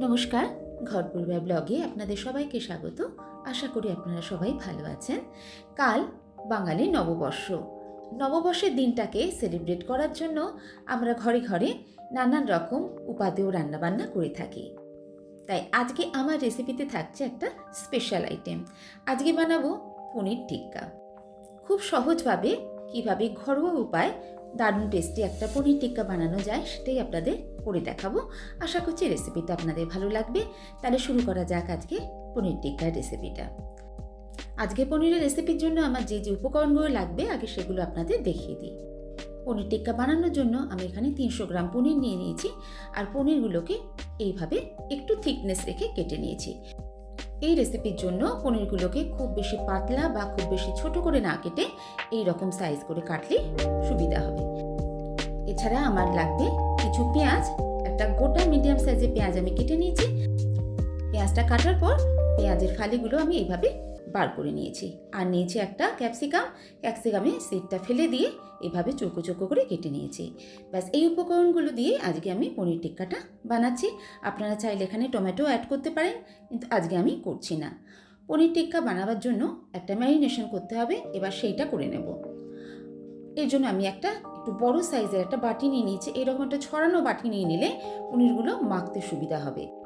নমস্কার ঘর পূর্বা ব্লগে আপনাদের সবাইকে স্বাগত। আশা করি আপনারা সবাই ভালো আছেন। কাল বাঙালি নববর্ষ। নববর্ষের দিনটাকে সেলিব্রেট করার জন্য আমরা ঘরে ঘরে নানান রকম উপাদেয় রান্নাবান্না করে থাকি। তাই আজকে আমার রেসিপিতে থাকছে একটা স্পেশাল আইটেম আজকে বানাবো পনির টিক্কা। খুব সহজভাবে, কীভাবে ঘরোয়া উপায় দারুণ টেস্টি একটা পনির টিক্কা বানানো যায়, সেটাই আপনাদের করে দেখাবো। আশা করছি রেসিপিটা আপনাদের ভালো লাগবে। তাহলে শুরু করা যাক আজকে পনির টিক্কার রেসিপিটা আজকে পনিরের রেসিপির জন্য আমার যে যে উপকরণগুলো লাগবে, আগে সেগুলো আপনাদের দেখিয়ে দিই। পনির টিক্কা বানানোর জন্য আমি এখানে তিনশো গ্রাম পনির নিয়ে নিয়েছি, আর পনিরগুলোকে এইভাবে একটু থিকনেস রেখে কেটে নিয়েছি। এই রেসিপির জন্য পনিরগুলোকে খুব বেশি পাতলা বা খুব বেশি ছোট করে না কেটে এই রকম সাইজ করে কাটলে সুবিধা হবে। এছাড়া আমার লাগবে কিছু পেঁয়াজ, একটা গোটা মিডিয়াম সাইজের পেঁয়াজ আমি কেটে নিয়েছি। পেঁয়াজটা কাটার পর পেঁয়াজের ফালিগুলো আমি এইভাবে বার করে নিয়েছি। আর নিয়েছি একটা ক্যাপসিকাম। ক্যাপসিকামে সিডটা ফেলে দিয়ে এভাবে চৌকো চৌকো করে কেটে নিয়েছি। ব্যাস, এই উপকরণগুলো দিয়ে আজকে আমি পনির টিক্কাটা বানাচ্ছি। আপনারা চাইলে এখানে টমেটো অ্যাড করতে পারেন, কিন্তু আজকে আমি করছি না। পনির টিক্কা বানাবার জন্য একটা ম্যারিনেশন করতে হবে, এবার সেইটা করে নেব। এর জন্য আমি একটা একটু বড় সাইজের একটা বাটি নিয়ে নিয়েছি। এরকম একটা ছড়ানো বাটি নিয়ে নিলে পনিরগুলো মাখতে সুবিধা হবে।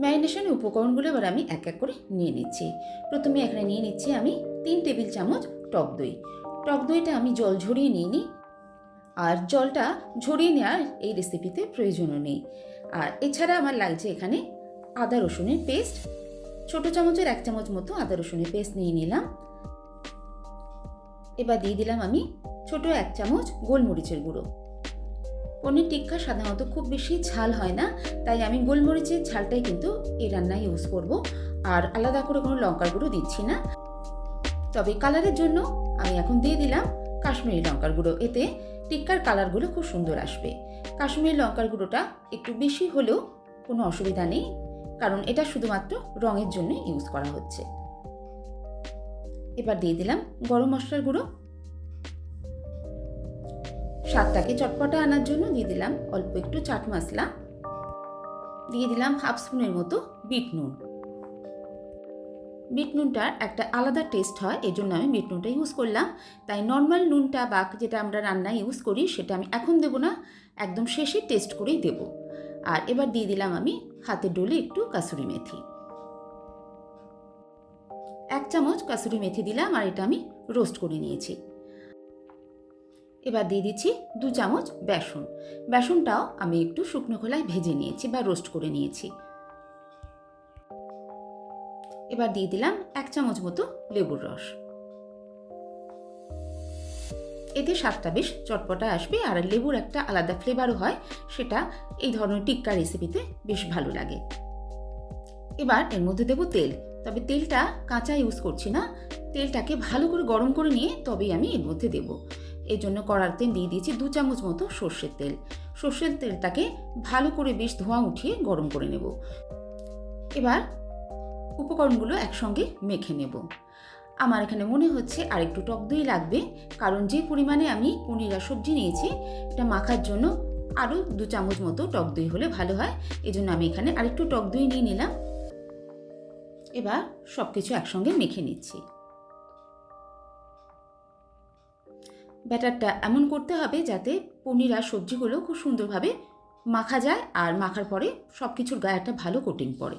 ম্যারিনেশনের উপকরণগুলো এবার আমি এক এক করে নিয়ে নিচ্ছি। প্রথমে এখানে নিয়ে নিচ্ছি আমি তিন টেবিল চামচ টক দই। টক দইটা আমি জল ঝরিয়ে নিয়ে নিই আর জলটা ঝরিয়ে নেওয়ার এই রেসিপিতে প্রয়োজনও নেই। আর এছাড়া আমার লাগছে এখানে আদা রসুনের পেস্ট ছোট চামচের এক চামচ মতো আদা রসুনের পেস্ট নিয়ে নিলাম। এবার দিয়ে দিলাম আমি ছোট এক চামচ গোলমরিচের গুঁড়ো। পনির টিক্কা সাধারণত খুব বেশি ঝাল হয় না, তাই আমি গোলমরিচের ঝালটাই কিন্তু এই রান্নায় ইউজ করব। আর আলাদা করে কোনো লঙ্কার গুঁড়ো দিচ্ছি না। তবে কালারের জন্য আমি এখন দিয়ে দিলাম কাশ্মীরি লঙ্কার গুঁড়ো। এতে টিক্কার কালারগুলো খুব সুন্দর আসবে। কাশ্মীরি লঙ্কার গুঁড়োটা একটু বেশি হলেও কোনো অসুবিধা নেই, কারণ এটা শুধুমাত্র রঙের জন্য ইউজ করা হচ্ছে। এবার দিয়ে দিলাম গরম মশলার গুঁড়ো। স্বাদটাকে চটপটা আনার জন্য দিয়ে দিলাম অল্প একটু চাট মশলা। দিয়ে দিলাম হাফ স্পুনের মতো বিট নুন। বিট নুনটার একটা আলাদা টেস্ট হয় এই জন্য আমি বিট নুনটা ইউজ করলাম। তাই নর্মাল নুনটা বা যেটা আমরা রান্নায় ইউজ করি, সেটা আমি এখন দেবো না, একদম শেষে টেস্ট করেই দেব। আর এবার দিয়ে দিলাম আমি হাতে ডলে একটু কাসুরি মেথি। এক চামচ কাসুরি মেথি দিলাম আর এটা আমি রোস্ট করে নিয়েছি। এবার দিয়ে দিচ্ছি দু চামচ বেসন। বেসনটাও আমি একটু শুকনো খোলায় ভেজে নিয়েছি বা রোস্ট করে নিয়েছি। এবার দিয়ে দিলাম এক চামচ মতো লেবুর রস। এতে স্বাদটা বেশ চটপটা আসবে আর লেবুর একটা আলাদা ফ্লেভারও হয়, সেটা এই ধরনের টিক্কা রেসিপিতে বেশ ভালো লাগে। এবার এর মধ্যে দেবো তেল। তবে তেলটা কাঁচা ইউজ করছি না। তেলটাকে ভালো করে গরম করে নিয়ে তবেই আমি এর মধ্যে দেবো। এই জন্য কড়াতে দিয়ে দিয়েছি দু চামচ মতো সর্ষের তেল। সর্ষের তেলটাকে ভালো করে বেশ ধোঁয়া উঠিয়ে গরম করে নেব। এবার উপকরণগুলো একসঙ্গে মেখে নেব। আমার এখানে মনে হচ্ছে আর একটু টক দই লাগবে, কারণ যে পরিমাণে আমি পনির আর সবজি নিয়েছি, এটা মাখার জন্য আরও দু চামচ মতো টক দই হলে ভালো হয়। এই জন্য আমি এখানে আরেকটু টক দই নিয়ে নিলাম। এবার সব কিছু একসঙ্গে মেখে নিচ্ছি। ব্যাটারটা এমন করতে হবে যাতে পনির আর সবজিগুলো খুব সুন্দরভাবে মাখা যায় আর মাখার পরে সব কিছুর গায়ে একটা ভালো কোটিং পড়ে।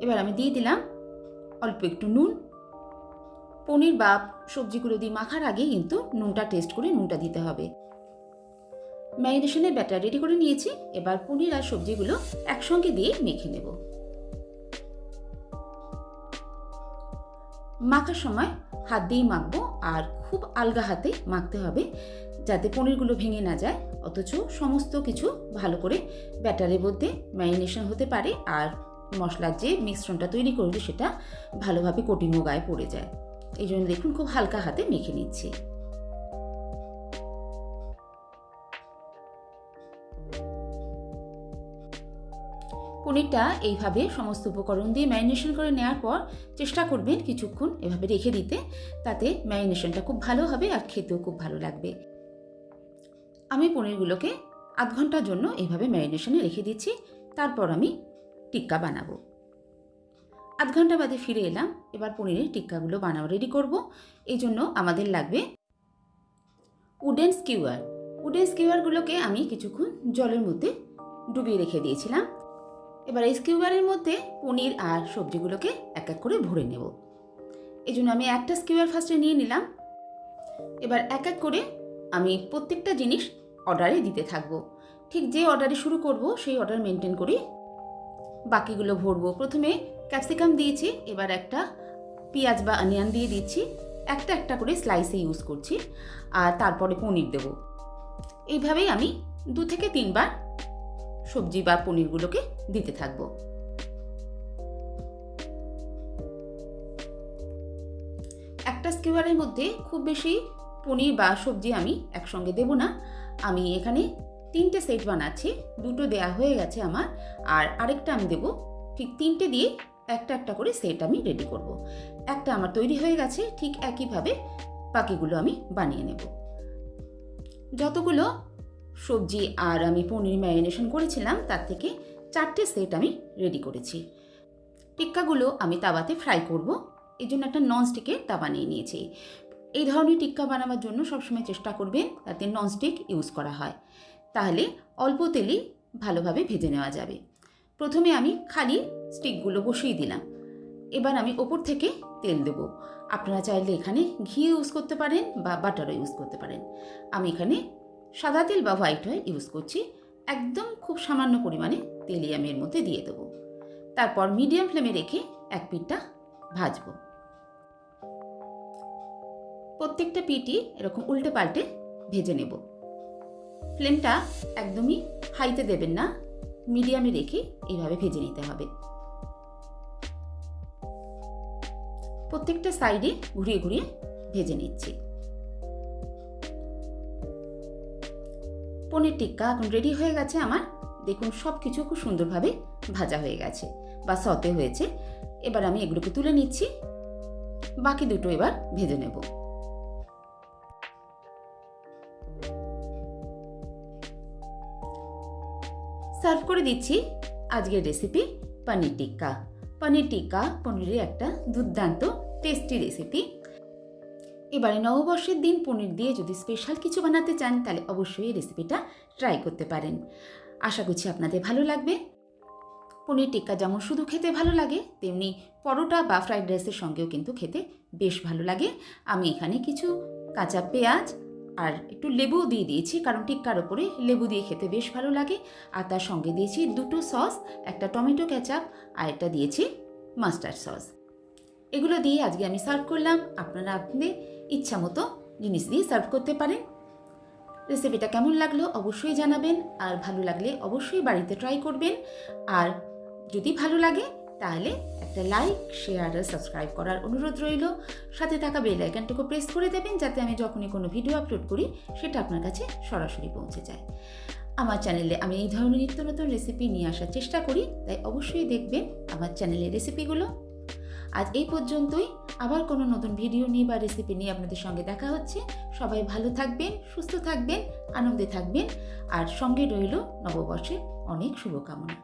এবার আমি দিয়ে দিলাম অল্প একটু নুন। পনির বা সবজিগুলো দিয়ে মাখার আগে কিন্তু নুনটা টেস্ট করে নুনটা দিতে হবে। ম্যারিনেশনের ব্যাটার রেডি করে নিয়েছি। এবার পনির আর সবজিগুলো একসঙ্গে দিয়ে মেখে নেব। মাখার সময় হাত দিয়েই মাখবো আর খুব আলগা হাতে মাখতে হবে যাতে পনিরগুলো ভেঙে না যায়। অথচ সমস্ত কিছু ভালো করে ব্যাটারের মধ্যে ম্যারিনেশন হতে পারে আর মশলার যে মিশ্রণটা তৈরি করবে সেটা ভালোভাবে কোটিংও গায়ে পড়ে যায়। এই জন্য দেখুন, খুব হালকা হাতে মেখে নিচ্ছি। পনিরটা এইভাবে সমস্ত উপকরণ দিয়ে ম্যারিনেশন করে নেওয়ার পর চেষ্টা করবেন কিছুক্ষণ এভাবে রেখে দিতে, তাতে ম্যারিনেশনটা খুব ভালো হবে আর খেতেও খুব ভালো লাগবে। আমি পনিরগুলোকে আধ ঘণ্টার জন্য এইভাবে ম্যারিনেশনে রেখে দিচ্ছি, তারপর আমি টিক্কা বানাবো। আধ ঘণ্টা বাদে ফিরে এলাম। এবার পনিরের টিক্কাগুলো বানানো রেডি করব। এই জন্য আমাদের লাগবে উডেন স্কিউয়ার উডেন স্কিউয়ারগুলোকে আমি কিছুক্ষণ জলের মধ্যে ডুবিয়ে রেখে দিয়েছিলাম। এবার এই স্কিউয়ারের মধ্যে পনির আর সবজিগুলোকে এক এক করে ভরে নেব। এই জন্য আমি একটা স্কিউয়ার ফার্স্টে নিয়ে নিলাম। এবার এক এক করে আমি প্রত্যেকটা জিনিস অর্ডারে দিতে থাকব। ঠিক যে অর্ডারে শুরু করব, সেই অর্ডার মেনটেন করি বাকিগুলো ভরবো। প্রথমে ক্যাপসিকাম দিয়েছি, এবার একটা পেঁয়াজ বা অনিয়ন দিয়ে দিচ্ছি। একটা একটা করে স্লাইসে ইউজ করছি, আর তারপরে পনির দেব। এইভাবেই আমি দু থেকে তিনবার সবজি বা পনিরগুলোকে দিতে থাকব। একটা স্কিওয়ারের মধ্যে খুব বেশি পনির বা সবজি আমি একসঙ্গে দেব না। আমি এখানে তিনটে সেট বানাচ্ছি, দুটো দেয়া হয়ে গেছে আমার, আর আরেকটা আমি দেব, ঠিক তিনটে দিয়ে একটা একটা করে সেট আমি রেডি করব। একটা আমার তৈরি হয়ে গেছে, ঠিক একইভাবে বাকিগুলো আমি বানিয়ে নেব। যতগুলো সবজি আর আমি পনির ম্যারিনেশন করেছিলাম, তার থেকে চারটে সেট আমি রেডি করেছি। টিক্কাগুলো আমি তাওয়াতে ফ্রাই করব, এই জন্য একটা ননস্টিকের তাওয়া নিয়ে নিয়েছি। এই ধরনের টিক্কা বানাবার জন্য সবসময় চেষ্টা করবেন, তাতে ননস্টিক ইউজ করা হয়। তাহলে অল্প তেলেই ভালোভাবে ভেজে নেওয়া যাবে। প্রথমে আমি খালি স্টিকগুলো বসিয়ে দিলাম। এবার আমি ওপর থেকে তেল দেবো। আপনারা চাইলে এখানে ঘি ইউজ করতে পারেন বা বাটারও ইউজ করতে পারেন। আমি এখানে সাদা তেল বা হোয়াইট অয়েল ইউজ করছি। একদম খুব সামান্য পরিমাণে তেলই আমি এর মধ্যে দিয়ে দেবো। তারপর মিডিয়াম ফ্লেমে রেখে এক পিঠটা ভাজবো। প্রত্যেকটা পিঠই এরকম উল্টে পাল্টে ভেজে নেব। ফ্লেমটা একদমই হাইতে দেবেন না, মিডিয়ামে রেখে এইভাবে ভেজে নিতে হবে। প্রত্যেকটা সাইডে ঘুরিয়ে ঘুরিয়ে ভেজে নিচ্ছি। পনির টিক্কা এখন রেডি হয়ে গেছে আমার। দেখুন সব কিছু খুব সুন্দরভাবে ভাজা হয়ে গেছে বা সতে হয়েছে। এবার আমি এগুলোকে তুলে নিচ্ছি। বাকি দুটো এবার ভেজে নেব। সার্ভ করে দিচ্ছি আজকের রেসিপি পনির টিক্কা। পনির টিক্কা পনিরের একটা দুর্দান্ত টেস্টি রেসিপি এবারে নববর্ষের দিন পনির দিয়ে যদি স্পেশাল কিছু বানাতে চান, তাহলে অবশ্যই এই রেসিপিটা ট্রাই করতে পারেন। আশা করছি আপনাদের ভালো লাগবে। পনির টিক্কা যেমন শুধু খেতে ভালো লাগে, তেমনি পরোটা বা ফ্রাইড রাইসের সঙ্গেও কিন্তু খেতে বেশ ভালো লাগে। আমি এখানে কিছু কাঁচা পেঁয়াজ আর একটু লেবু দিয়ে দিয়েছি, কারণ টিক্কার ওপরে লেবু দিয়ে খেতে বেশ ভালো লাগে। আর তার সঙ্গে দিয়েছি দুটো সস, একটা টমেটো ক্যাচাপ আর একটা দিয়েছি মাস্টার্ড সস। এগুলো দিয়ে আজকে আমি সার্ভ করলাম। আপনারা আপনাদের ইচ্ছা মতো জিনিস দিয়ে সার্ভ করতে পারেন। রেসিপিটা কেমন লাগল অবশ্যই জানাবেন। আর ভালো লাগলে অবশ্যই বাড়িতে ট্রাই করবেন। আর যদি ভালো লাগে তাহলে একটা লাইক শেয়ার আর সাবস্ক্রাইব করার অনুরোধ রইল। সাথে থাকা বেল আইকনটুকু প্রেস করে দেবেন যাতে আমি যখনই কোনো ভিডিও আপলোড করি, সেটা আপনার কাছে সরাসরি পৌঁছে যায়। আমার চ্যানেলে আমি এই ধরনের নিত্য নতুন রেসিপি নিয়ে আসার চেষ্টা করি, তাই অবশ্যই দেখবেন আমার চ্যানেলের রেসিপিগুলো আজ এই পর্যন্তই। আবার কোনো নতুন ভিডিও নিয়ে বা রেসিপি নিয়ে আপনাদের সঙ্গে দেখা হচ্ছে। সবাই ভালো থাকবেন, সুস্থ থাকবেন, আনন্দে থাকবেন। আর সঙ্গে রইল নববর্ষের অনেক শুভকামনা।